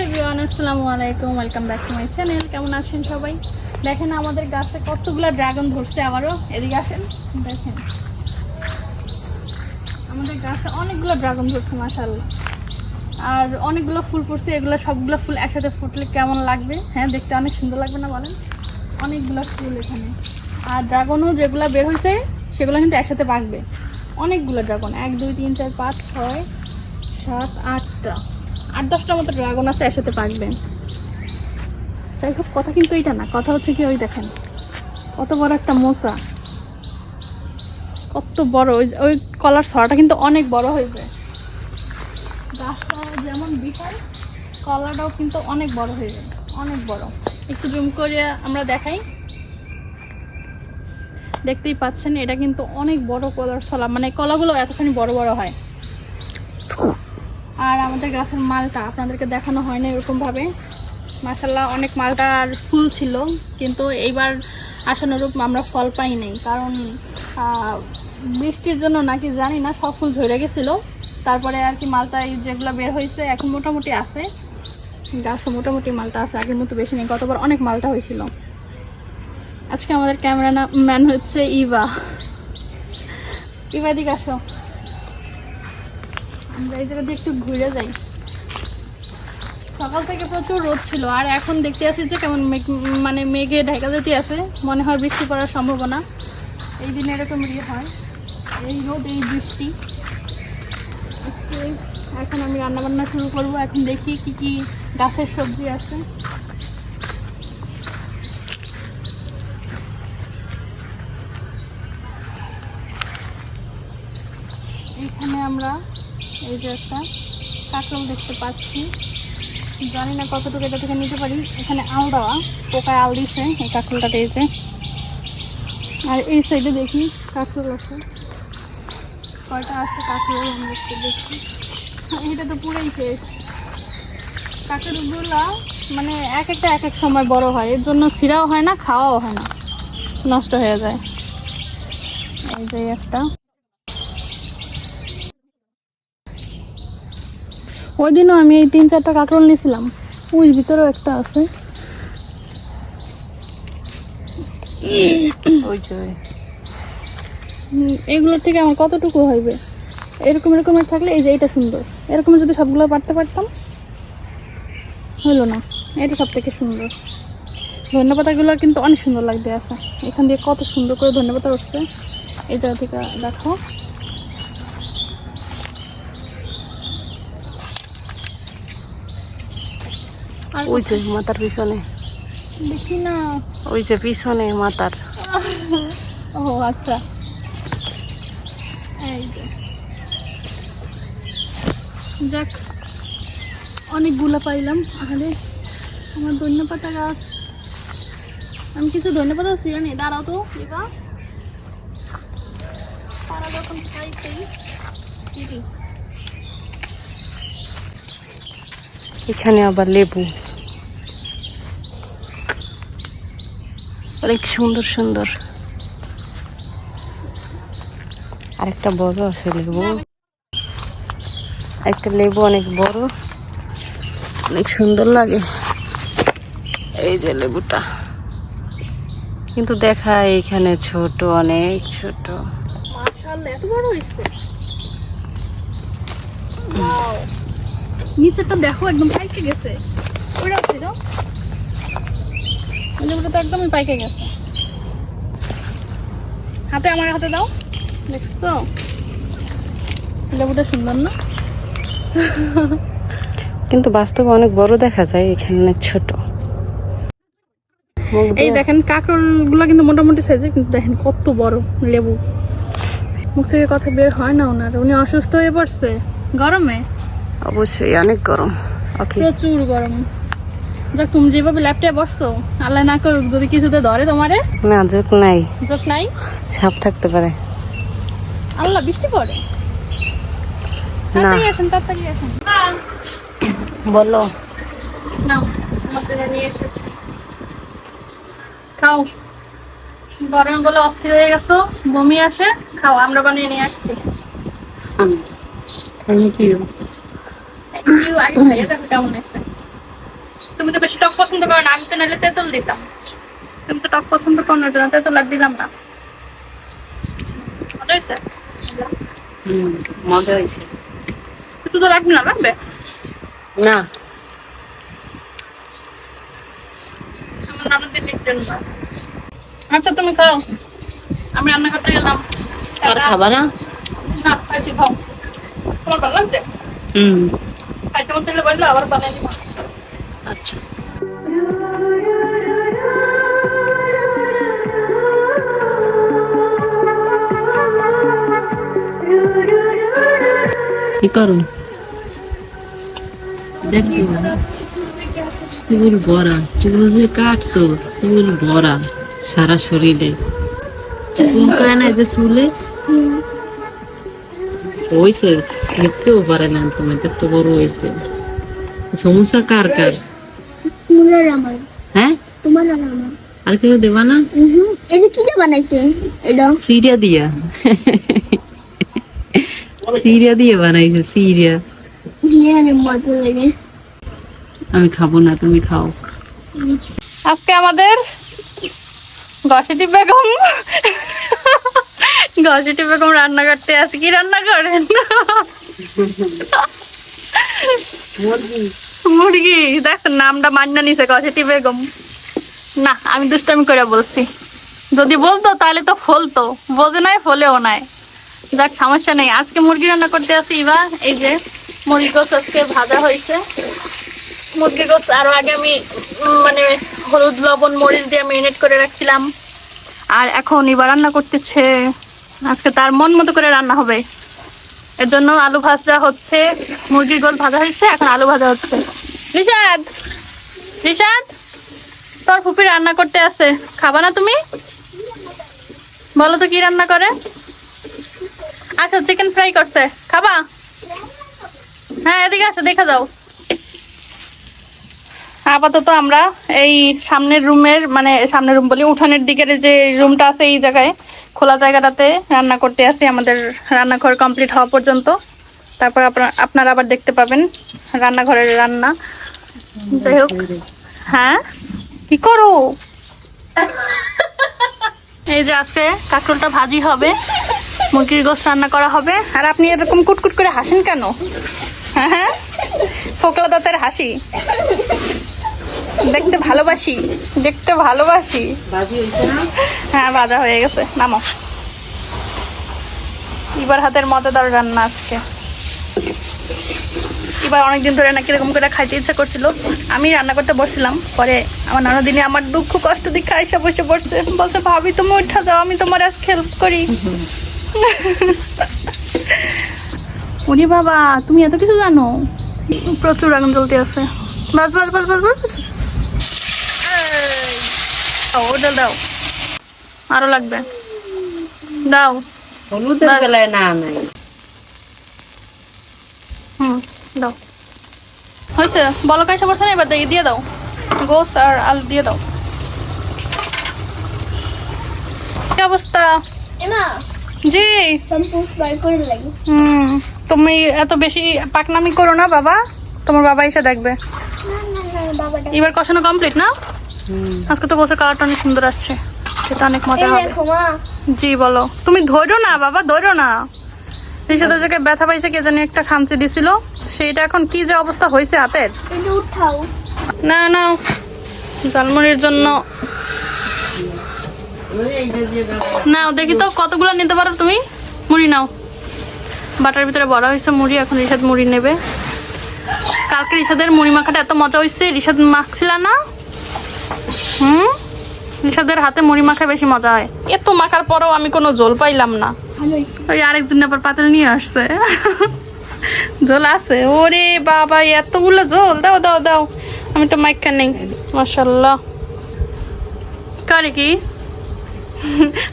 Hello everyone, আসসালামু আলাইকুম। Welcome back to my channel কেমন আছেন সবাই? দেখেন আমাদের গাছে কতগুলো ড্রাগন ধরছে আবারও। এদিকে আসেন। দেখেন। আমাদের গাছে অনেকগুলো ড্রাগন ধরছে আর অনেকগুলো ফুল এগুলো সবগুলো ফুল একসাথে ফুটলে কেমন লাগবে? হ্যাঁ দেখতে অনেক সুন্দর লাগবে না বলেন? অনেকগুলো ফুল এখানে। আর ড্রাগনও যেগুলো বের হয়েছে, সেগুলো কিন্তু একসাথে পাকবে অনেকগুলো ড্রাগন এক, দুই, তিন, চার, পাঁচ, ছয়, সাত, আটটা। আট দশটার মতো ড্রাগন আছে একসাথে পাকবে যাই হোক, কথা কিন্তু এইটা না, কথা হচ্ছে কি ওই দেখেন, কত বড় একটা মোচা। কত বড়, ওই ওই কলার ছড়াটা কিন্তু অনেক বড় হয়েছে গাছটা যেমন বিশাল, কলাটাও কিন্তু অনেক বড় হয়ে যাবে, অনেক বড়। একটু জুম করে আমরা দেখাই। দেখতেই পাচ্ছেন, এটা কিন্তু অনেক বড় কলার ছলা মানে কলাগুলো এতখানি বড় বড় হয়। আর আমাদের গাছের মালটা আপনাদেরকে দেখানো হয় না এরকমভাবে। মাসাল্লাহ অনেক মালটা আর ফুল ছিল, কিন্তু এইবার আশানুরূপ আমরা ফল পাই নাই। কারণ বৃষ্টির জন্য নাকি জানি না, সব ফুল ঝরে গেছিল। তারপরে আর কি মালটা এই যেগুলো বের হয়েছে, এখন মোটামুটি আছে। গাছে মোটামুটি মালটা আছে, আগের মতো বেশি নেই, গতবার অনেক মালটা হয়েছিল। আজকে আমাদের ক্যামেরা ম্যান হচ্ছে ইভা। ইভা দিকে আসো। আমরা একটু ঘুরে যাই। সকাল থেকে প্রচুর রোদ ছিল, আর এখন দেখতে আসি যে কেমন মানে মেঘে ঢাকা যেতে আছে। মনে হয় বৃষ্টি পড়ার সম্ভাবনা। এই দিনে এরকম ইয়ে হয়, এই রোদ, এই বৃষ্টি। এখন আমি রান্না বান্না শুরু করব, এখন দেখি কি কি গাছের সবজি আছে। এইখানে আমরা এই যে একটা কাঁকড়ল দেখতে পাচ্ছি। জানি না কতটুকু এটা থেকে নিতে পারি। এখানে আল দেওয়া, পোকায় আল দিছে, এই কাঁকড়লটাতে এই যে আর এই সাইডে দেখি কাঁকড়ল আছে। কয়টা আছে কাঁকড়ল আমি একটু দেখি। এটা তো পুরাই শেষ। কাঁকড়গুলা মানে এক একটা এক এক সময় বড় হয়। এর জন্য ছিঁড়াও হয় না, খাওয়াও হয় না। নষ্ট হয়ে যায়। এই যে একটা। ওই দিনও আমি এই তিন চারটা কাঁকরোল নিয়েছিলাম। ওই ভিতরেও একটা আছে। এগুলোর থেকে আমার কতটুকু হইবে? এরকম এরকমের থাকলে এই যে এটা সুন্দর। এরকম যদি সবগুলো পারতে পারতাম হলো না। এটা সব থেকে সুন্দর। ধনে পাতাগুলো কিন্তু অনেক সুন্দর লাগতে আছে। এখান দিয়ে কত সুন্দর করে ধনে পাতা উঠছে। জায়গা থেকে দেখো ওই যে মাথার পিছনে দেখি না ওই যে পিছনে মাথার ও আচ্ছা এই যে। যাক অনেকগুলো পাইলাম আরে আমার ধন্য পাতা গাছ আমি কিছু ধন্য পাতা ছিঁড়ে নি দাঁড়াও তো দিবা তারা যখন খাইছে এখানে আবার লেবু। অনেক সুন্দর সুন্দর। আরেকটা বড় আছে লেবু। একটা লেবু অনেক বড়, অনেক সুন্দর লাগে। এই যে লেবুটা। কিন্তু দেখা, এখানে ছোট, অনেক ছোট। এত বড়! নিচেরটা দেখো একদম পাইকে গেছে। ওইটাও ছিল লেবুটা তো একদমই পাইকে গেছে। হাতে আমার হাতে দাও। দেখছ লেবুটা সুন্দর না? কিন্তু বাস্তবে অনেক বড় দেখা যায় এখানে অনেক ছোট। এই দেখেন কাঁকরোলগুলো কিন্তু মোটামুটি সাইজের কিন্তু দেখেন কত বড় লেবু। মুখ থেকে কথা বের হয় না ওনার উনি অসুস্থ হয়ে পড়ছে। গরমে? অবশ্যই অনেক গরম। ওকে প্রচুর গরম। যাক তুমি যেভাবে ল্যাপটপে বসছো আল্লাহ না করুক যদি কিছুতে ধরে তোমারে? না যোগ নাই। চোখ নাই? সাপ থাকতে পারে। আল্লাহ বৃষ্টি পড়ে? না। আসেন তাড়াতাড়ি আসেন। বলো। নাও আমার নিয়ে এসেছি। খাও। গরমে বলে অস্থির হয়ে গেছো বমি আসে খাও আমরা বানিয়ে নিয়ে আসছি। থ্যাংক ইউ কেমন আছে? তুমি তো বেশি টক পছন্দ করো না আমি তো নাহলে তেঁতুল দিতাম। তুমি তো টক পছন্দ করো না জন্য তেঁতুল আর দিলাম না। মজা হয়েছে? হুম মজা হয়েছে। একটু তো লাগবে না লাগবে না। আমার নানুদের জন্য আচ্ছা তুমি খাও। আমি রান্না করতে গেলাম। আর খাবা না? খাও। তোমার ভালো লাগছে? হুম। মন চাইলে বললে আবার বানাই আচ্ছা। কি করো? দেখছ? চুল ভরা চুল যে কাটছো চুল ভরা সারা শরীরে। চুল কয় না যে চুলে? হয়েছে দেখতেও পারে না তুমি এত বড় হয়েছে সমস্যা কার কার তোমার আমার হ্যাঁ তোমার আর আমার আর কেউ দেবা না এটা কি দিয়ে বানাইছে এটা সিরিয়া দিয়া সিরিয়া দিয়ে বানাইছে সিরিয়া আমি খাব না তুমি খাও আজকে আমাদের গসিটি বেগম গসিটি বেগম রান্না করতে আসি কি রান্না করেন মুরগি দেখছেন নামটা মান্না নিছে বেগম। না, আমি দুষ্টামি করে বলছি। যদি বলতো, তাহলে তো ফলতো। নাই, ফলেও নাই। যাক সমস্যা নেই। আজকে মুরগি রান্না করতে আসি বা এই যে মুরগি গোছ আজকে ভাজা হয়েছে। মুরগির গোস আরও আগে আমি মানে হলুদ, লবণ, মরিচ দিয়ে মেরিনেট করে রাখছিলাম। আর এখন এবার রান্না করতেছে, আজকে তার মন মতো করে রান্না হবে। এর জন্য আলু ভাজা হচ্ছে, মুরগির গোল ভাজা হয়েছে, এখন আলু ভাজা হচ্ছে। রিশাদ রিশাদ তোর ফুপি রান্না করতে আছে খাবা না তুমি? বলো তো কি রান্না করে? আচ্ছা চিকেন ফ্রাই করছে। খাবা? হ্যাঁ এদিকে আসো, দেখা যাও। আপাতত আমরা এই সামনের রুমের মানে সামনের রুম বলি, উঠানের দিকের যে রুমটা আছে এই জায়গায় খোলা জায়গাটাতে রান্না করতে আসি, আমাদের রান্নাঘর কমপ্লিট হওয়া পর্যন্ত। তারপর আপনার আবার দেখতে পাবেন রান্নাঘরের রান্না। যাই হোক। হ্যাঁ? কি করো? এই যে আজকে কাঁকরোলটা ভাজি হবে, মুরগির গোস রান্না করা হবে। আর আপনি এরকম কুটকুট করে হাসেন কেন? হ্যাঁ হ্যাঁ? ফোকলা দাঁতের হাসি। দেখতে ভালোবাসি দেখতে ভালোবাসি হ্যাঁ ভাজা হয়ে গেছে নামো এবার হাতের মজাদার রান্না আজকে এবার অনেকদিন ধরে নাকি এরকম করে খাইতে ইচ্ছা করছিল আমি রান্না করতে বসছিলাম পরে আমার নানা দিনে আমার দুঃখ কষ্ট দিয়ে খাইসা বসে পড়ছে বলছে ভাবি তুমি উঠা যাও আমি তোমার আজ হেল্প করি উনি বাবা তুমি এত কিছু জানো প্রচুর আগুন জ্বলতে আছে বাস বাস বাস বাস বাস দাও, ওটা দাও। আরও লাগবে। দাও। হলুদের বেলায় না নাই হুম দাও। হয়েছে। বলো এবার দিয়ে দিয়ে দাও। গোস আর আলু দিয়ে দাও। কি অবস্থা? জি। হুম তুমি এত বেশি পাকনামি করো না বাবা। তোমার বাবা এসে দেখবে। না না না বাবাটা এবার কষানো কমপ্লিট না? আজকে তো গোসের কালারটা অনেক সুন্দর আসছে। সেটা অনেক মজা হবে। জি বলো। তুমি ধরো না বাবা ধরো না। ঋষাদের জায়গায় ব্যথা পাইছে কে জানি একটা খামচি দিছিল। সেইটা এখন কি যে অবস্থা হয়েছে হাতের? না না। জালমুড়ির জন্য। নাও দেখি তো কতগুলো নিতে পারো তুমি? মুড়ি নাও। বাটার ভিতরে বড়া হয়েছে মুড়ি এখন রিসাদ মুড়ি নেবে। কালকে রিসাদের মুড়ি মাখাটা এত মজা হয়েছে রিসাদ মাখছিল না। হুম? রিসাদের হাতে মুড়ি মাখা বেশি মজা হয়। এত মাখার পরেও আমি কোনো জল পাইলাম না। ওই আরেকজন আবার পাতিল নিয়ে আসছে। জল আছে। ওরে বাবা এতগুলো জল দাও দাও দাও। আমি তো মাইকা নেই। মাসাল্লাহ কারে কি?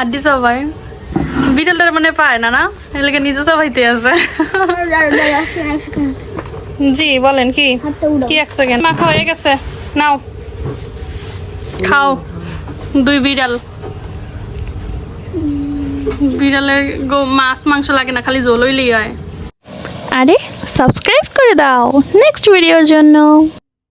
আড্ডি সবাই। বিড়ালটার মানে পায় না না? এলাকা নিজে সবাইতে আছে। জি বলেন কি? কি এক সেকেন্ড মাখা হয়ে গেছে। নাও। খাও। দুই বিড়াল। বিড়ালের মাছ, মাংস লাগে না, খালি জল হইলেই হয় আরে সাবস্ক্রাইব করে দাও। নেক্সট ভিডিওর জন্য।